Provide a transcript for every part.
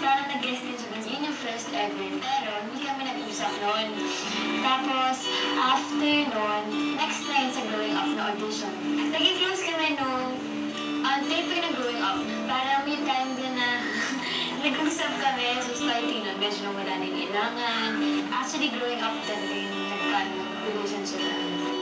parang nag-guest din siya doon. Yun yung first ever. Pero hindi kami nag-usap noon. Tapos, after noon, next time sa growing up na audition, naging close kami nung uh, taping ng growing up. Parang may time din na nag-usap kami. So, starting nun, medyo wala na yung ilangan. Actually, growing up din din nagkaan ng relationship namin.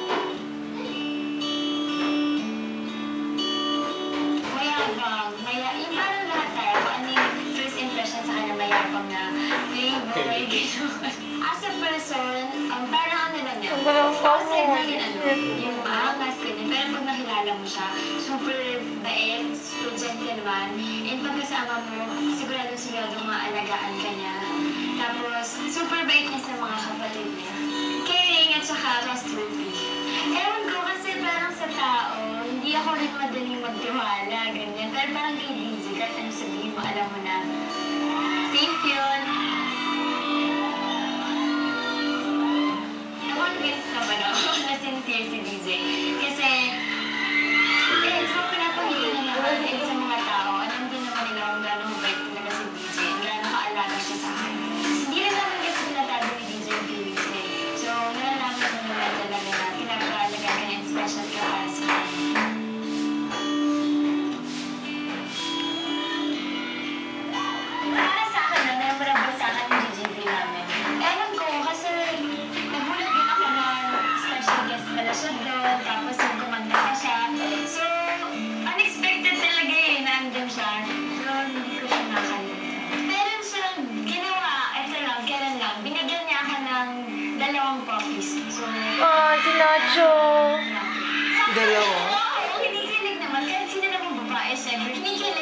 As a person, um, parang ano lang yan. Ang yun, ano, yung maangas, ganyan. Pero pag nakilala mo siya, super bait, super gentleman. And pag kasama mo, sigurado sigurado maalagaan ka niya. Tapos, super bait niya sa mga kapatid niya. Caring at saka trustworthy. Ewan ko kasi parang sa tao, hindi ako rin madaling magtiwala, ganyan. Pero parang kay Dizzy, kahit ano sabihin mo, alam mo na, safe yun. Na dalawang puppies. So, Ah, si Nacho. Dalawa? Oo, kinikilig naman. Kahit sino namang babae, syempre, kinikilig.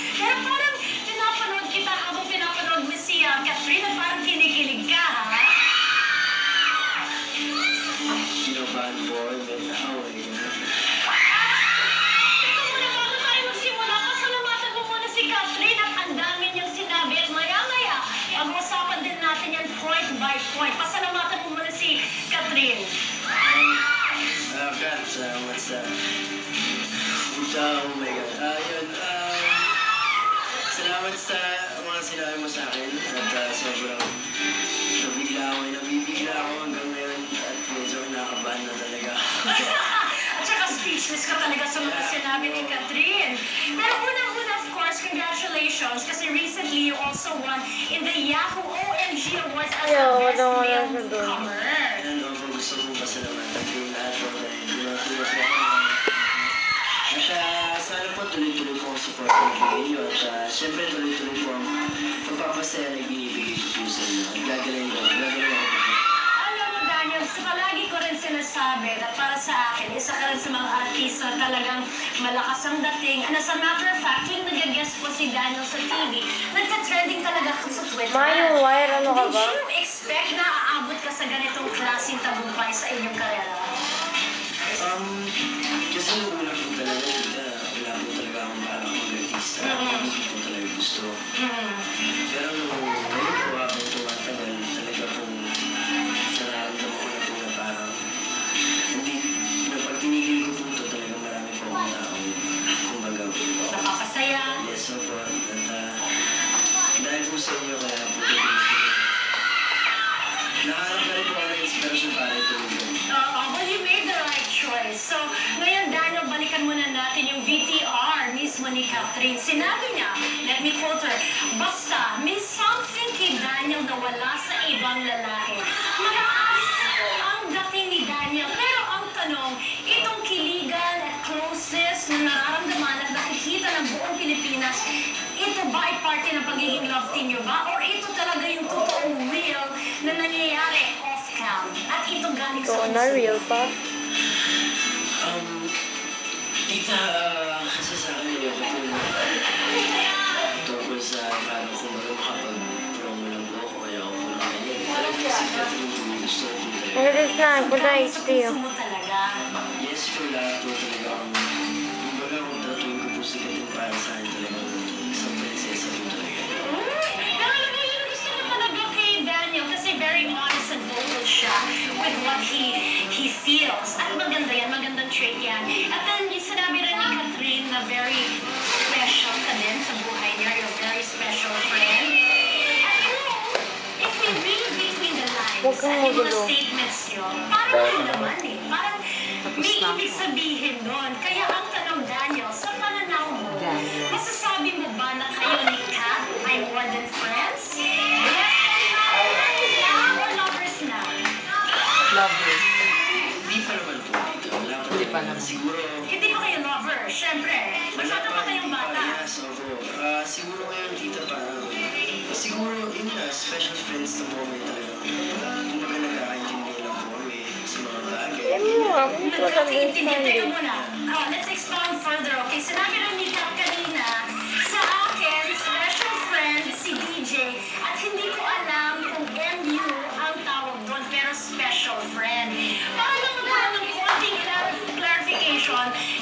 Pero parang pinapanood kita habang pinapanood mo si uh, Catherine at parang kinikilig ka, ha? Magsimula, pasalamatan mo muna si Catherine at ang dami niyang sinabi at maya-maya, pag-usapan din natin yan point by point. At saka speechless ka talaga sa mga sinabi ni Catherine. Pero unang-una, of course, congratulations kasi recently you also won in the Yahoo OMG Awards as the best male newcomer. Ano po gusto ko yung lahat po dahil ginagawa ko. At ah, sana po tuloy-tuloy po ang support ng BAU at ah, syempre tuloy-tuloy po ang pagpapasaya na binibigay ko po sa inyo. At gagaling ko, gagaling ako. Alam mo, Daniel, sa palagi sinasabi na para sa akin, isa ka rin sa mga artista na talagang malakas ang dating. And as a matter of fact, tuwing nag-guest po si Daniel sa TV, nagka-trending talaga ka sa Twitter. Mayo wire, ano ka Did ba? you expect na aabot ka sa ganitong klaseng tagumpay sa inyong Catherine. Sinabi niya, let me quote her, basta may something kay Daniel na wala sa ibang lalaki. Malakas ang dating ni Daniel. Pero ang tanong, itong kiligan at closeness na nararamdaman at nakikita ng buong Pilipinas, ito ba ay parte ng pagiging love team niyo ba? Or ito talaga yung totoong real na nangyayari off-cam? At ito galing sa Oo na, real pa. Um, tita, ah, kasi sa akin ayoko po tungkol sa paano kung baga makapag-promo ng buhok ko, ayoko po na ganyan. Talagang si Catherine po yung gusto ko po talaga. Ang galis na, punta Galing HD. sa puso mo talaga. Yes po, lahat po talaga ang, kumbaga kung tatuin ko po si Catherine para sa akin talagang isang prinsesa po talaga. Pero alam mo, yun gusto ko talaga kay Daniel kasi very honest and vocal siya with what he he feels. At maganda yan, magandang trait yan. At then, yung sinabi rin ni Catherine na very special ka din sa buhay niya. You're a very special friend. At you know, if we read between the lines, Huwag kang at yung mga magulo. statements niyo, parang yun naman eh. Parang may ibig sabihin doon. Kaya ang tanong, Daniel, sa pananaw mo, masasabi mo ba na kayo ni Kat ay more than friends? Yes or lovers na? Lovely. Pa naman. Siguro, Hindi pa kayo lover, syempre. Masyado pa kayong bata. Yes, opo. Ah, siguro ngayon, tita, parang, siguro, yun nga, special friends na moment talaga. Kumbaga nagkakaintindihan lang po kami sa mga bagay. Mo Nagkakaintindihan. Teka muna. Oh, let's expound further, okay? Sinabi rin on.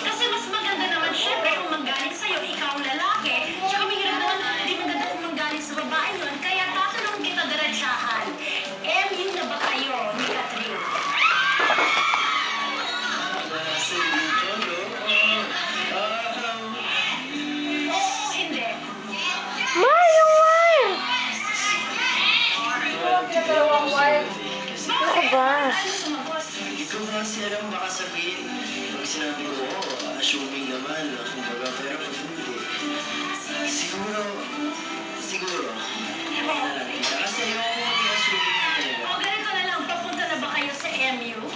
assuming naman, na kumbaga, pero pag hindi, siguro, siguro, hindi na lang kita. Kasi yung assuming ko talaga. O ganito na lang, papunta na ba kayo sa MU?